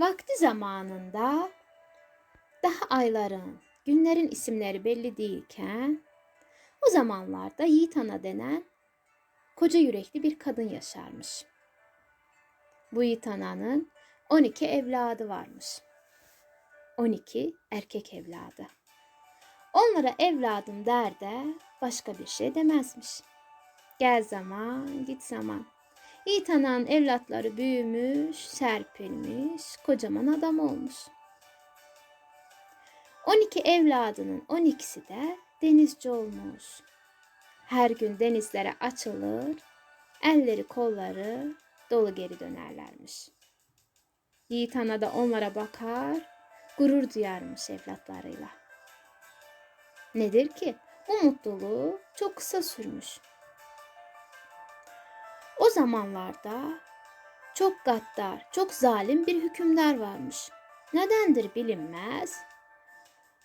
Vakti zamanında daha ayların, günlerin isimleri belli değilken o zamanlarda Yiğit Ana denen koca yürekli bir kadın yaşarmış. Bu Yiğit Ana'nın 12 evladı varmış. 12 erkek evladı. Onlara evladım der de başka bir şey demezmiş. Gel zaman, git zaman. Yiğit Ana'nın evlatları büyümüş, serpilmiş, kocaman adam olmuş. 12 evladının 12'si de denizci olmuş. Her gün denizlere açılır, elleri kolları dolu geri dönerlermiş. Yiğit ana da onlara bakar, gurur duyarmış evlatlarıyla. Nedir ki? Bu mutluluğu çok kısa sürmüş. O zamanlarda çok gaddar, çok zalim bir hükümdar varmış. Nedendir bilinmez.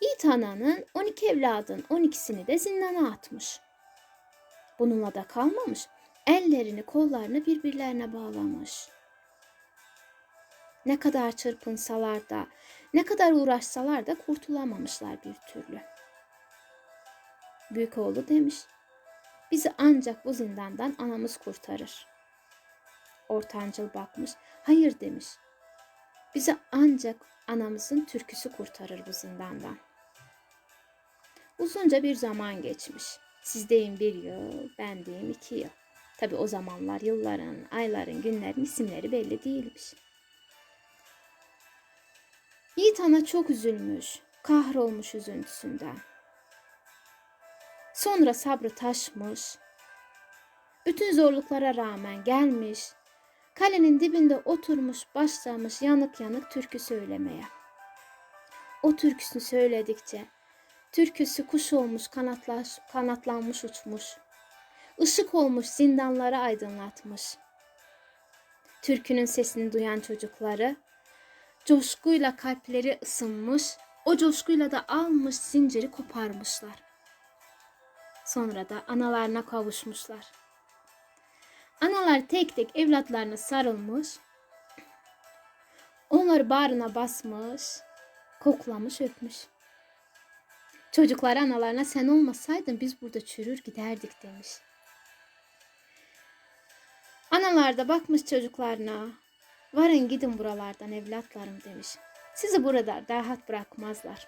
Yiğit ananın 12 evladın 12'sini de zindana atmış. Bununla da kalmamış. Ellerini kollarını birbirlerine bağlamış. Ne kadar çırpınsalar da, ne kadar uğraşsalar da kurtulamamışlar bir türlü. Büyük oğlu demiş, bizi ancak bu zindandan anamız kurtarır. Ortancıl bakmış, hayır demiş, bizi ancak anamızın türküsü kurtarır bu zindandan. Uzunca bir zaman geçmiş. Siz deyin bir yıl, ben diyeyim iki yıl. Tabi o zamanlar yılların, ayların, günlerin isimleri belli değilmiş. Yiğit ana çok üzülmüş, kahrolmuş üzüntüsünden. Sonra sabrı taşmış, bütün zorluklara rağmen gelmiş, kalenin dibinde oturmuş başlamış yanık yanık türkü söylemeye. O türküsünü söyledikçe türküsü kuş olmuş kanatlaş, kanatlanmış uçmuş. Işık olmuş zindanları aydınlatmış. Türkünün sesini duyan çocukları coşkuyla kalpleri ısınmış, o coşkuyla da almış zinciri koparmışlar. Sonra da analarına kavuşmuşlar. Analar tek tek evlatlarına sarılmış, onları bağrına basmış, koklamış, öpmüş. Çocuklar analarına sen olmasaydın biz burada çürür giderdik demiş. Analar da bakmış çocuklarına. Varın gidin buralardan evlatlarım demiş. Sizi burada rahat bırakmazlar.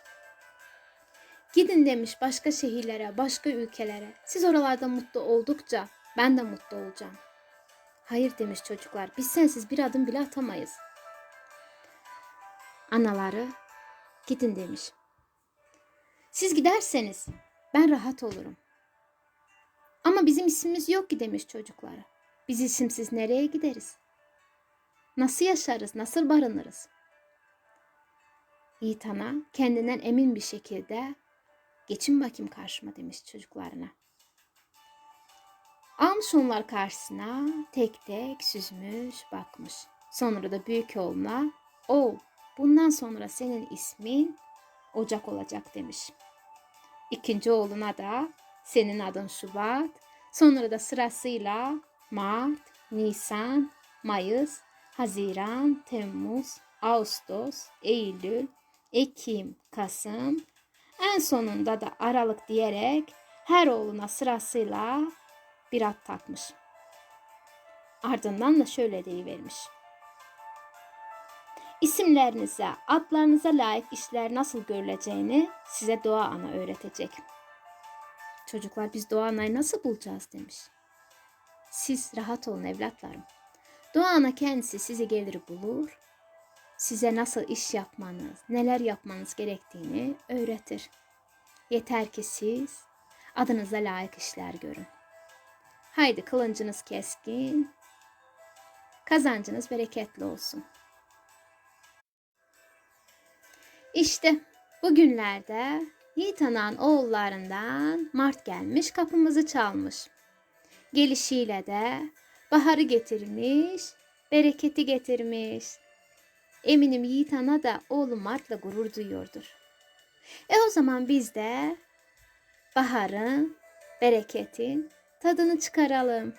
Gidin demiş başka şehirlere, başka ülkelere. Siz oralarda mutlu oldukça ben de mutlu olacağım. Hayır demiş çocuklar. Biz sensiz bir adım bile atamayız. Anaları gidin demiş. Siz giderseniz ben rahat olurum. Ama bizim ismimiz yok ki demiş çocuklara. Biz isimsiz nereye gideriz? Nasıl yaşarız, nasıl barınırız? Yiğit ana kendinden emin bir şekilde geçin bakayım karşıma demiş çocuklarına. Almış onlar karşısına tek tek süzmüş bakmış. Sonra da büyük oğluna o bundan sonra senin ismin Ocak olacak demiş. İkinci oğluna da senin adın Şubat, sonra da sırasıyla Mart, Nisan, Mayıs, Haziran, Temmuz, Ağustos, Eylül, Ekim, Kasım, en sonunda da Aralık diyerek her oğluna sırasıyla bir ad takmış. Ardından da şöyle deyivermiş. İsimlerinize, adlarınıza layık işler nasıl görüleceğini size Doğa Ana öğretecek. Çocuklar biz Doğa Ana'yı nasıl bulacağız demiş. Siz rahat olun evlatlarım. Doğa Ana kendisi sizi gelir bulur, size nasıl iş yapmanız, neler yapmanız gerektiğini öğretir. Yeter ki siz adınıza layık işler görün. Haydi kılıncınız keskin, kazancınız bereketli olsun. İşte bugünlerde Yiğit Ana'nın oğullarından Mart gelmiş kapımızı çalmış. Gelişiyle de baharı getirmiş, bereketi getirmiş. Eminim Yiğit Ana da oğlu Mart'la gurur duyuyordur. E o zaman biz de baharın, bereketin tadını çıkaralım.